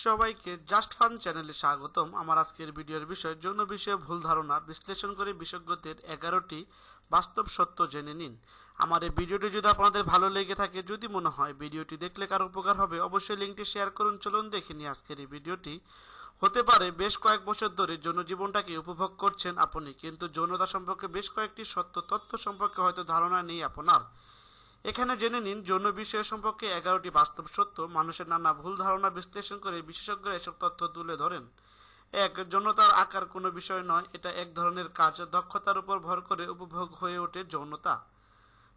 সবাইকে just fun চ্যানেলে স্বাগতম। আমার আজকের ভিডিওর বিষয় যৌন বিষয়ে ভুল ধারণা বিশ্লেষণ করে বিশেষজ্ঞদের এগারোটি বাস্তব সত্য জেনে নিন। আমার এই ভিডিওটি যদি আপনাদের ভালো লেগে থাকে, যদি মনে হয় ভিডিওটি দেখলে কারও উপকার হবে, অবশ্যই লিঙ্কটি শেয়ার করুন। চলুন দেখে নিই আজকের এই ভিডিওটি। হতে পারে বেশ কয়েক বছর ধরে যৌন জীবনটাকে উপভোগ করছেন আপনি, কিন্তু যৌনতা সম্পর্কে বেশ কয়েকটি সত্য তথ্য সম্পর্কে হয়তো ধারণা নেই আপনার। এখানে জেনে নিন, যৌন বিষয় সম্পর্কে এগারোটি বাস্তব সত্য। মানুষের নানা ভুল ধারণা বিশ্লেষণ করে বিশেষজ্ঞরা এসব তথ্য তুলে ধরেন। এক, যৌনতার আকার কোনো বিষয় নয়, এটা এক ধরনের কাজ, দক্ষতার উপর ভর করে উপভোগ হয়ে ওঠে যৌনতা।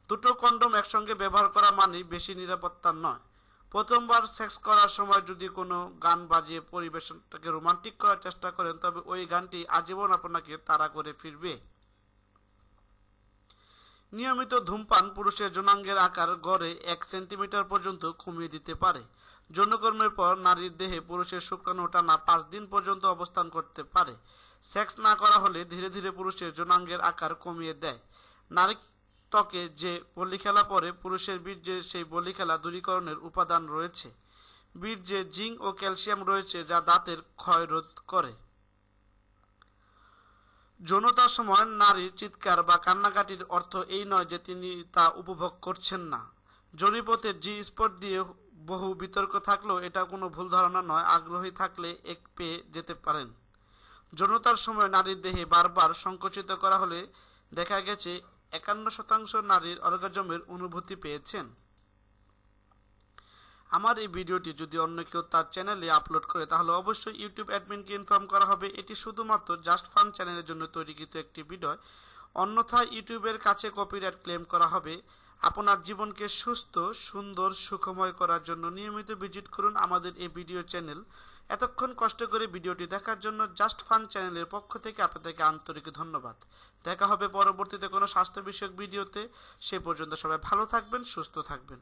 দুটো কন্ডম একসঙ্গে ব্যবহার করা মানে বেশি নিরাপত্তার নয়। প্রথমবার সেক্স করার সময় যদি কোনো গান বাজিয়ে পরিবেশনটাকে রোমান্টিক করার চেষ্টা করেন, তবে ওই গানটি আজীবন আপনাকে তাড়া করে ফিরবে। নিয়মিত ধূমপান পুরুষের যৌনাঙ্গের আকার গড়ে এক সেন্টিমিটার পর্যন্ত কমিয়ে দিতে পারে। যৌনকর্মের পর নারীর দেহে পুরুষের শুক্রাণু টানা পাঁচ দিন পর্যন্ত অবস্থান করতে পারে। সেক্স না করা হলে ধীরে ধীরে পুরুষের যৌনাঙ্গের আকার কমিয়ে দেয়। নারী ত্বকে যে বলিখেলা পরে, পুরুষের বীর্যে সেই বলিখেলা দূরীকরণের উপাদান রয়েছে। বীর্যে জিঙ্ক ও ক্যালসিয়াম রয়েছে যা দাঁতের ক্ষয় রোধ করে। যৌনতার সময় নারীর চিৎকার বা কান্নাকাটির অর্থ এই নয় যে তিনি তা উপভোগ করছেন না। জরিপথের জি স্পট দিয়ে বহু বিতর্ক থাকলেও এটা কোনো ভুল ধারণা নয়, আগ্রহী থাকলে এক পেয়ে যেতে পারেন। যৌনতার সময় নারীর দেহে বারবার সংকুচিত করা হলে দেখা গেছে একান্ন শতাংশ নারীর অর্গাজমের অনুভূতি পেয়েছেন। আমার এই ভিডিওটি যদি অন্য কেউ তার চ্যানেলে আপলোড করে, তাহলে অবশ্যই ইউটিউব অ্যাডমিনকে ইনফর্ম করা হবে। এটি শুধুমাত্র জাস্ট ফান চ্যানেলের জন্য তৈরিকৃত একটি ভিডিও। অন্যথায় ইউটিউবের কাছে কপিরাইট ক্লেম করা হবে। আপনার জীবনকে সুস্থ, সুন্দর, সুখময় করার জন্য নিয়মিত ভিজিট করুন আমাদের এই ভিডিও চ্যানেল এতক্ষণ কষ্ট করে ভিডিওটি দেখার জন্য জাস্ট ফান চ্যানেলের পক্ষ থেকে আপনাদেরকে আন্তরিক ধন্যবাদ। দেখা হবে পরবর্তীতে কোনো স্বাস্থ্য বিষয়ক ভিডিওতে। সে পর্যন্ত সবাই ভালো থাকবেন, সুস্থ থাকবেন।